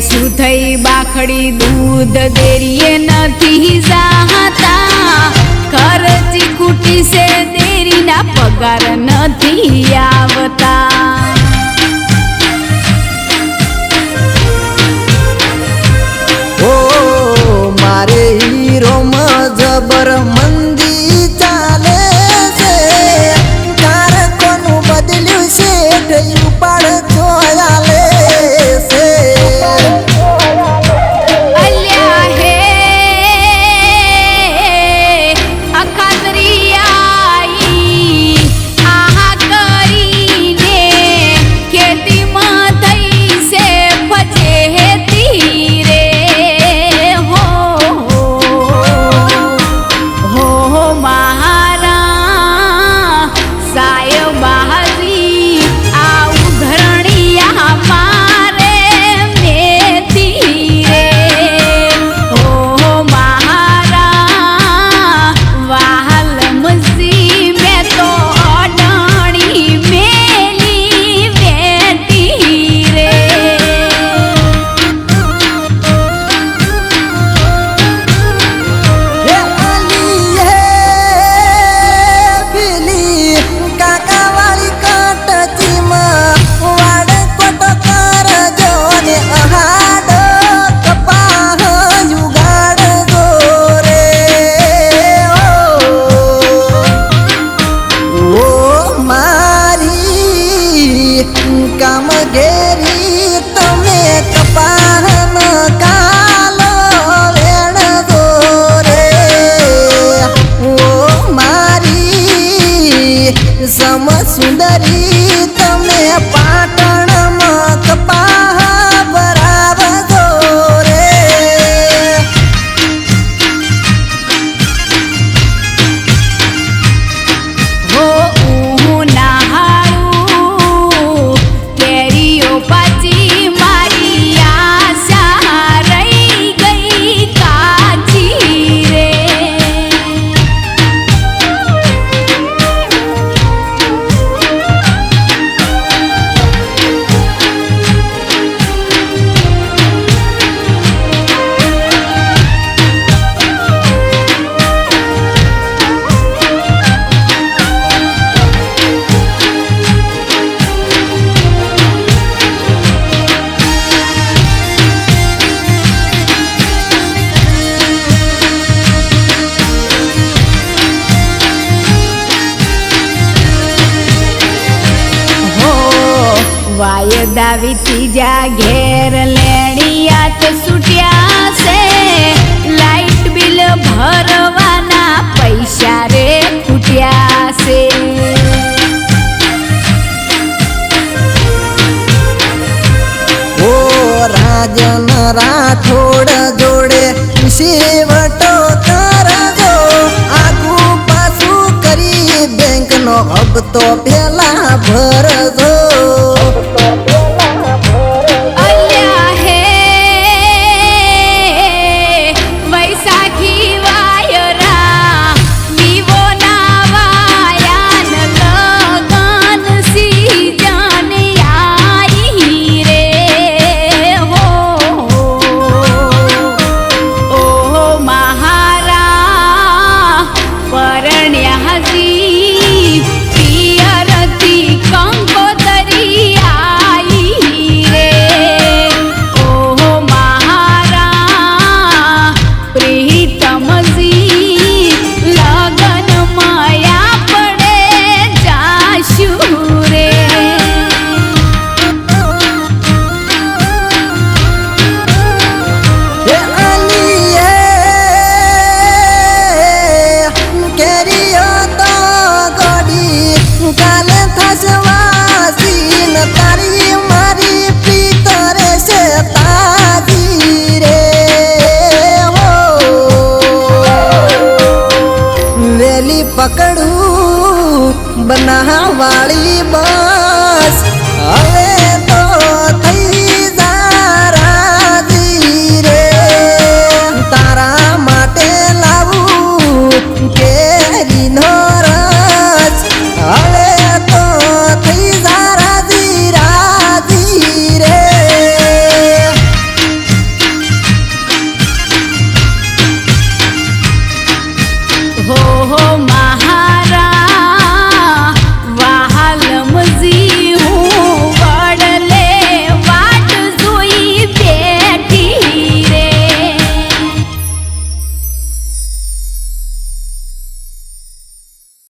શું થઈ બાખડી દૂધ દેરીએ નથી જાતા? ખર્ચી કુટી સે દેરીના પગાર નથી આવતા. ઓ, મારે હીરો માં મન આવી ત્રીજા ઘેર લેણિયાત સુટ્યા છે. લાઈટ બિલ ભરવાના પૈસા રે ફૂટ્યા છે. ઓ રાજન રાઠોડ જોડે શેવટો કરજો. આગુ પાછું કરી બેંકનો હપ્તો પેલા ભરજો. બનાવાળી બો